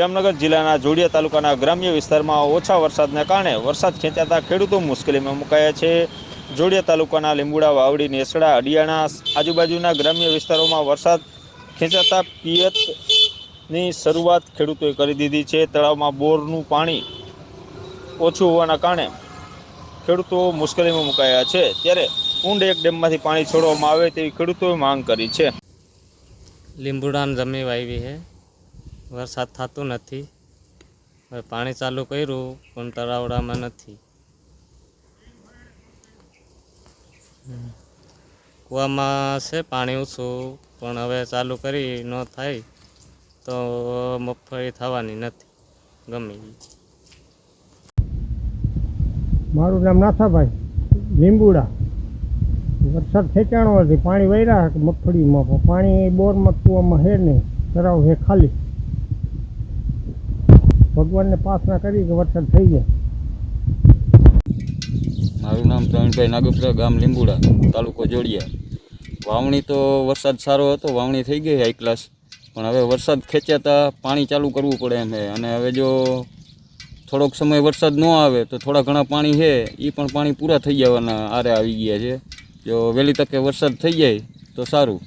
જામનગર જિલ્લાના જોડિયા તાલુકાના ગ્રામ્ય વિસ્તારમાં ઓછા વરસાદને કારણે વરસાદ ખેંચાતા ખેડૂતો મુશ્કેલીમાં મુકાયા છે. જોડિયા તાલુકાના લીંબુડા, વાવડી, નેસડા, અડિયાણા આજુબાજુના ગ્રામ્ય વિસ્તારોમાં વરસાદ ખેંચાતા પિયતની શરૂઆત ખેડૂતોએ કરી દીધી છે. તળાવમાં બોરનું પાણી ઓછું હોવાના કારણે ખેડૂતો મુશ્કેલીમાં મુકાયા છે. ત્યારે ઊંડ એક ડેમમાંથી પાણી છોડવામાં આવે તેવી ખેડૂતોએ માંગ કરી છે. લીંબુડાની જમી વાવી છે. વરસાદ થતો નથી. હવે પાણી ચાલુ કર્યું, પણ તળાવડામાં નથી. કૂવામાં છે પાણી ઓછું, પણ હવે ચાલુ કરી ન થાય તો મગફળી થવાની નથી. ગમે. મારું નામ નાથાભાઈ, લીંબુડા. વરસાદ ખેંચાણો હતી પાણી વૈરા મગફળીમાં પાણી બોરમાં, કૂવામાં હે નહીં તરાવ હે ખાલી. ભગવાનને પ્રાર્થના કરી કે વરસાદ થઈ જાય. મારું નામ પ્રવીણભાઈ નાગપુરા, ગામ લીંબુડા, તાલુકો જોડિયા. વાવણી તો વરસાદ સારો હતો, વાવણી થઈ ગઈ હાઈ ક્લાસ. પણ હવે વરસાદ ખેંચાતા પાણી ચાલુ કરવું પડે એમ અને હવે જો થોડોક સમય વરસાદ ન આવે તો થોડા ઘણા પાણી છે એ પણ પાણી પૂરા થઈ જવાના આરે આવી ગયા છે. જો વહેલી તકે વરસાદ થઈ જાય તો સારું.